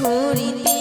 ঘুরিতে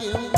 তোমরা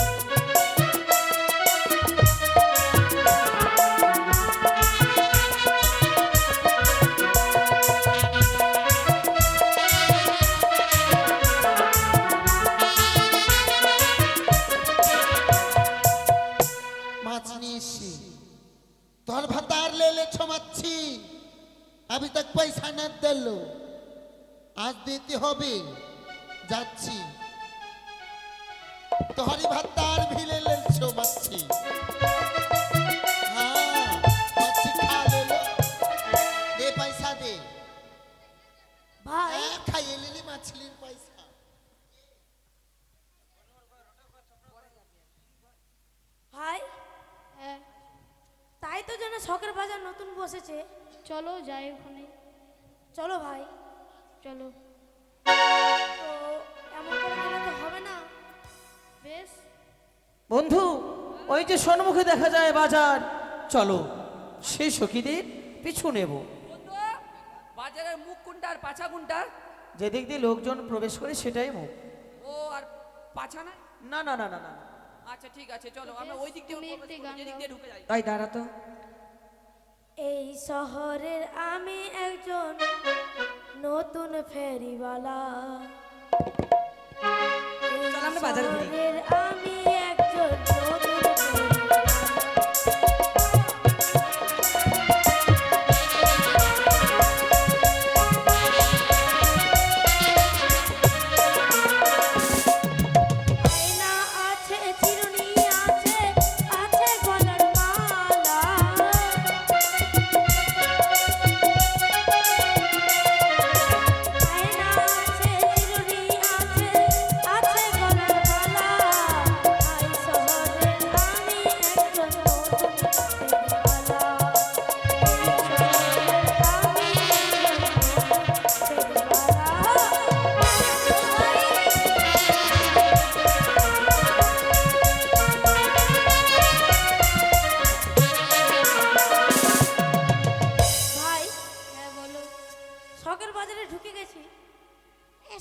ভাই। হ্যাঁ, খাইয়ে লিলি মাছলির পয়সা। ভাই হ্যাঁ। তাই তো যেন শখের বাজার নতুন বসেছে। চলো যাই ওখানে। চলো ভাই। চলো। তো এমন করে গেলে তো হবে না। বেশ। বন্ধু ওই যে সন্মুখে দেখা যায় বাজার। চলো সেই সখীদের পিছু নেব। বন্ধু বাজারের মুখ কোনটা আর পাছা কোনটা যেদিক দিয়ে লোকজন প্রবেশ করে সেটাই মুখ। ও আর পাছা না না না না না না। আচ্ছা ঠিক আছে চলো আমরা ওই দিক দিয়ে যেদিক দিয়ে ঢুকে যাই। তাই দাঁড়া তো। এই শহরের আমি একজন নতুন ফেরিওয়ালা। এই চল আমরা বাজারে ঘুরি।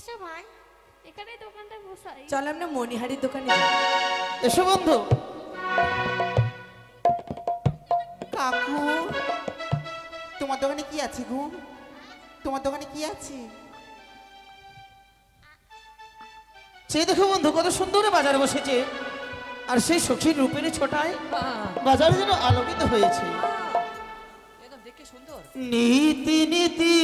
এসো ভাই এখানে দোকানটা বসাই। চল আমরা মণিহারির দোকানে এসো বন্ধু। কাকু তোমার দোকানে কি আছে গো? তোমার দোকানে কি আছে? সেই দেখো বন্ধু কত সুন্দর বাজার বসেছে। আর সেই সখীর রূপের ছোটায় বাজার যেন আলোকিত হয়েছে। দেখে সুন্দর। নীতি নীতি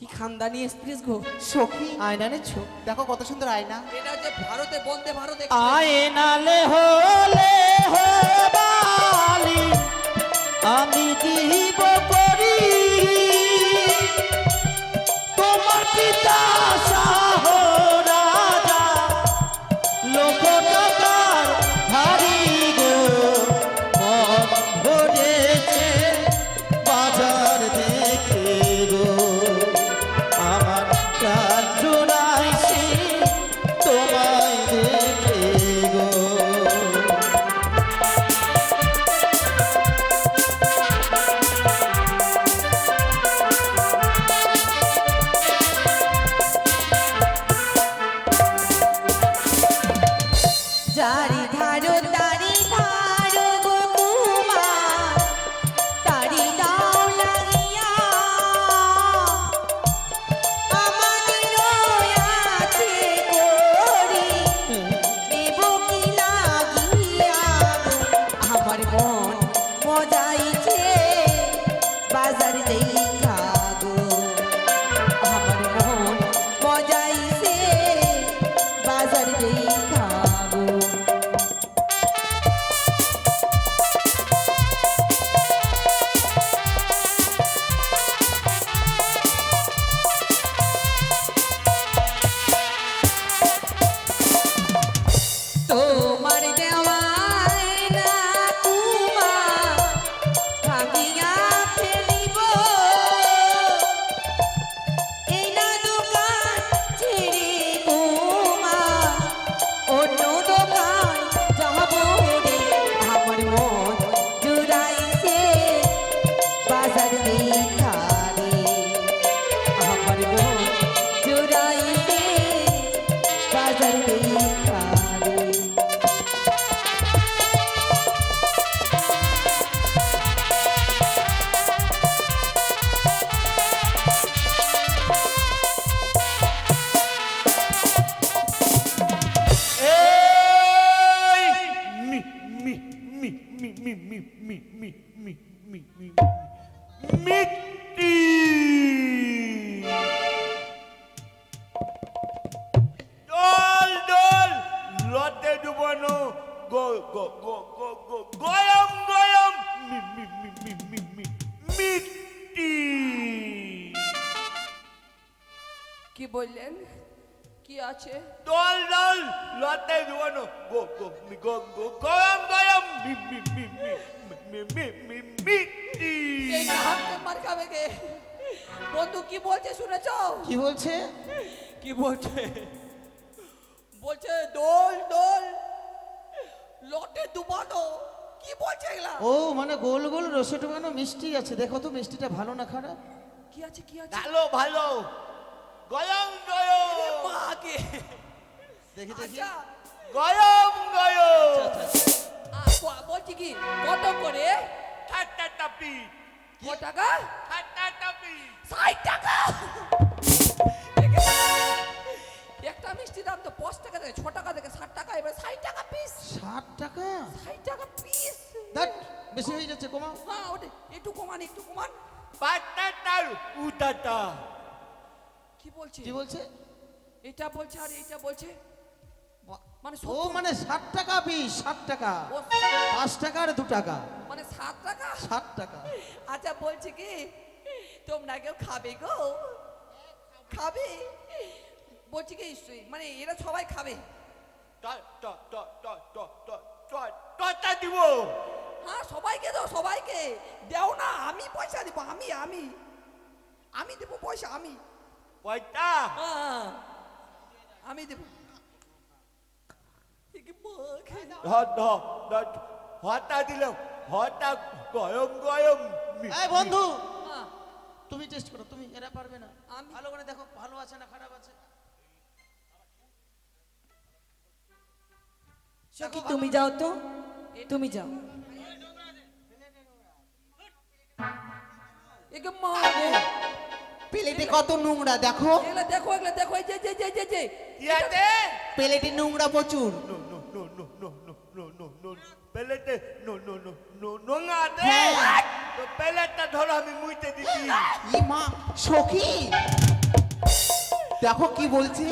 কি খানদানি এক্সপ্রেস গো? সখী। আয়না নেছো দেখো কত সুন্দর আয়না। এটা হচ্ছে ভারতে বন্দে ভারতে আয়নালে লে হো হবালি। আমি দিব পরি আসছে বাজার দেই me, me, me, me, me, me, me, me. me. Me. বন্ধু কি বলছে শুনেছ? কি বলছে? কি বলছে? বলছে দোল দোল লটে ডুবানো। কি বলছে এগুলা? ও মানে গোল গোল রসে ডুবানো মিষ্টি আছে। দেখো তো মিষ্টিটা ভালো না খারাপ? কি আছে কি আছে? ভালো ভালো। গয়ম গয়ম। মাকে দেখি দেখি। আচ্ছা। গয়ম গয়ম। আচ্ছা, আচ্ছা। বলছি কি কত করে? ঠাট্টা টাপি কত টাকা? ষাট টাকা? একটা মিষ্টি দাম তো পাঁচ টাকা থেকে ছ টাকা থেকে ষাট টাকা এবার ষাট টাকা পিস ষাট টাকা? ষাট টাকা পিস বেশি হয়ে যাচ্ছে কমাও হ্যাঁ ওটা একটু কমান একটু কমান। পাটাটার উটাটা কি বলছে? কি বলছে? এটা বলছে আর এটা বলছে? মানে ও মানে ষাট টাকা পিস ষাট টাকা। ও, পাঁচ টাকা আর দু টাকা। মানে সাত টাকা? ষাট টাকা। আচ্ছা বলছি কি তোমরা কেউ খাবে গো? খাবে? বলছি কি মানে এরা সবাই খাবে? টটা দিব। হ্যাঁ সবাইকে দাও সবাইকে। দেও না আমি পয়সা দিব আমি আমি। আমি দেবো পয়সা আমি। পয়টা হ্যাঁ, আমি দেবো। এ কি মা খেয়ে- হতা দিলাম হতা গরম গরম এই বন্ধু তুমি টেস্ট করো তুমি এরা পারবে না। আমি- ভালো করে দেখো ভালো আছে না খারাপ আছে। সখী তুমি যাও তো তুমি যাও। এ মা প্লেটে কত নোংরা দেখো। এগুলো দেখো এগুলো দেখো এই যে যে যে যে। যে প্লেটে নোংরা প্রচুর। পেলেতে no no no no ngaতে হ্যাঁ। তো পেলেটা ধরো আমি মুইতে দিছি ই মা সখী দেখো কি বলছে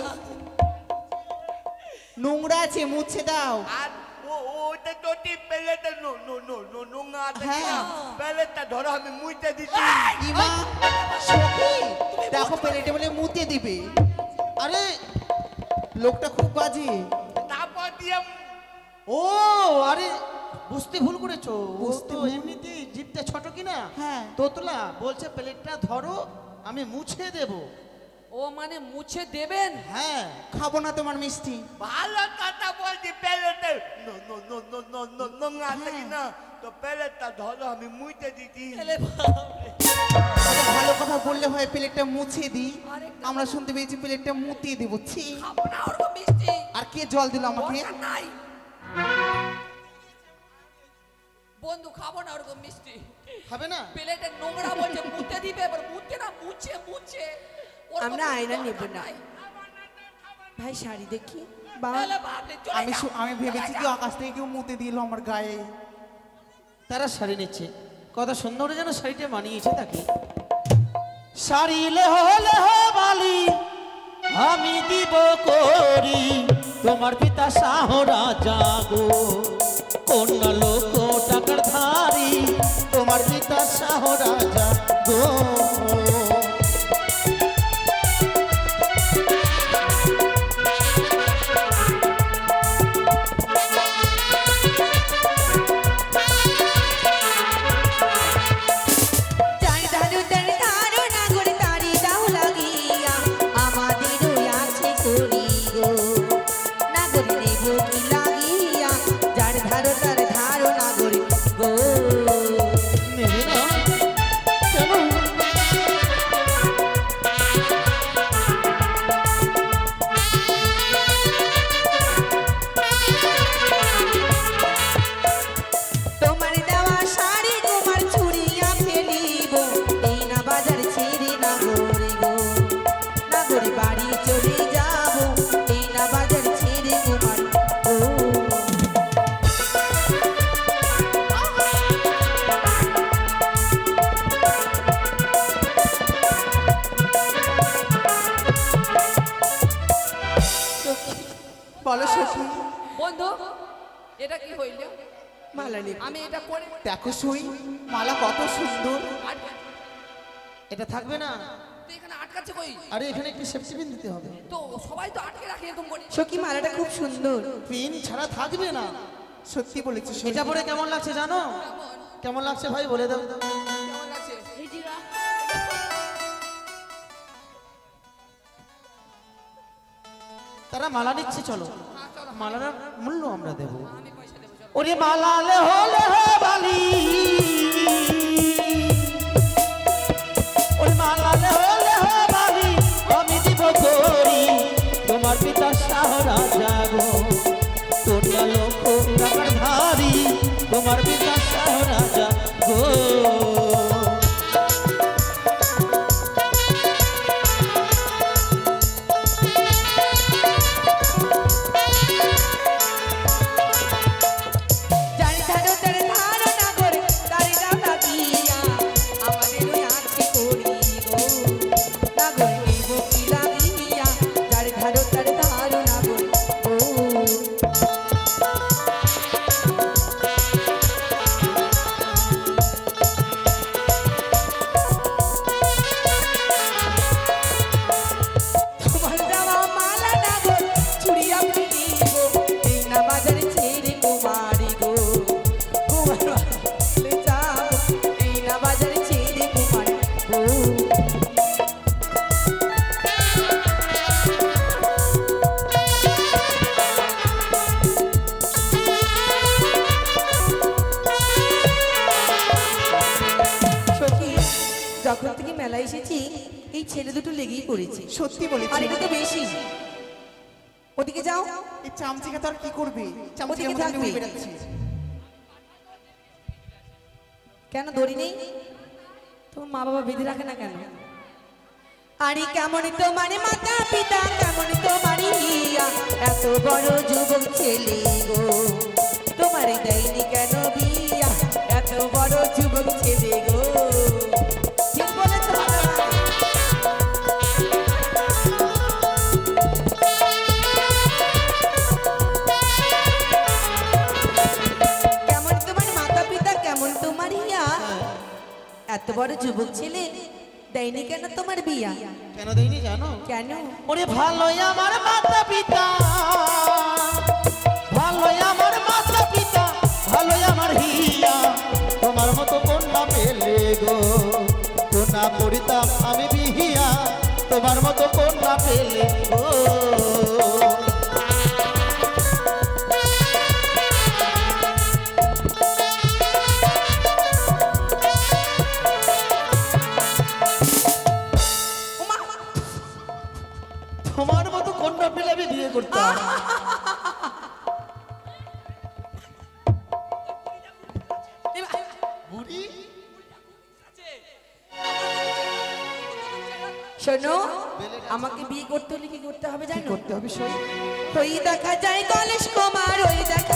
নোংরা আছে মুছে দাও আর ও ওতে তোটি পেলেতে no no no no no ngaতে হ্যাঁ। পেলেটা ধরো আমি মুইতে দিছি ই মা সখী দেখো প্লেটে বলে মুতে দিবে আরে লোকটা খুব বাজে তারপর দিয়ে ও আরে বুঝতে ভুল করেছ। বুঝতে ভুল। এমনিতেই জিভটা ছোট কিনা? হ্যাঁ। তোতলা বলছে প্লেটটা ধরো আমি মুছে দেব। ও মানে মুছে দেবেন? হ্যাঁ। খাব না তোমার মিষ্টি। ভালো কথা বলছি no ngaতে হ্যাঁ। না তো পেলেটা ধরো আমি মুইতে দিছি এলে বাপরে। আরে ভালো কথা বললে হয় প্লেটটা মুছে দিই। আমরা শুনতে পেয়েছি প্লেটটা মুতিয়ে দেবো। ছি। খাব না ওরকম মিষ্টি। আর কে জল দিল আমাকে? নাই। বন্ধু খাব না ওরকম মিষ্টি। হবে না? প্লেটে নোংরা বলছে মুতে দিবে এবার মুতে না মুছে মুছে। আমরা আয়না নেব না। ভাই শাড়ি দেখি। আমি আমি ভেবেছি কি আকাশ থেকে কেউ মুতে দিল আমার গায়ে। তারা শাড়ি নিচ্ছে। কত সুন্দর যেন শাড়িটা মানিয়েছে তাকে। শাড়ি লেহ লেহ বালি আমি দিব করি। তোমার পিতা শাহ রাজা গো। অন্য লোক টাকার ধারি। তোমার পিতা শাহ রাজা গো। এটা থাকবে না। এখানে আটকাচ্ছে কই? আরে এখানে একটি সেফটি পিন দিতে হবে। তো সবাই তো আটকে রাখে এরকম করে। সখী মালাটা খুব সুন্দর। পিন ছাড়া থাকবে না। সত্যি বলেছি সই এটা পরে কেমন লাগছে জানো? কেমন লাগছে ভাই বলে দাও। কেমন লাগছে? তারা মালা নিচ্ছে চলো। হ্যাঁ মালার মূল্য আমরা দেব। দেবো ওরে মালা লেহ লেহ বালি। বেশি ওদিকে যাও। এই চামচিকা তো আর কি করবে? চামচিকার ওদিকে থাকবি। কেন দড়ি নেই? তোমার মা বাবা বেঁধে রাখে না কেন? আরে কেমন তোমার মাতা পিতা কেমন তোমার ইয়া এত বড় যুবক ছেলে গো। তোমার দেয়নি এত বড় যুবক ছেলে? দেয়নি কেন তোমার বিয়া? কেন দেয়নি জানো? কেন? ওরে ভালোই আমার মাতা পিতা ভালোই আমার মাতা পিতা ভালোই আমার হিয়া। তোমার মতো কন্যা পেলে গো কন্যা করিতাম আমি বিহিয়া। তোমার মতো কন্যা পেলে গো করতাম শোনো আমাকে বিয়ে করতে হলে কি করতে হবে জানো? করতে হবে শোনো। ওই দেখা যায় কলেশ কুমার ওই দেখা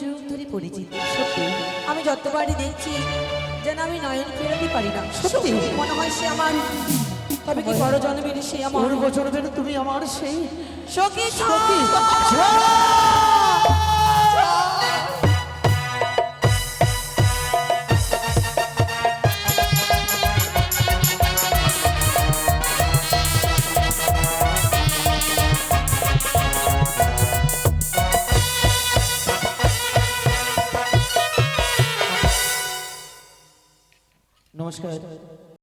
যুগ ধরে পরিচিত। সত্যি আমি যতবারই দেখছি যেন আমি নয়ন ফেরাতে পারি না। সত্যি? মনে হয় সে আমার তবে কি বড় জন্মের সে আমার বছর তুমি আমার সেই সখী সখী। 对，对，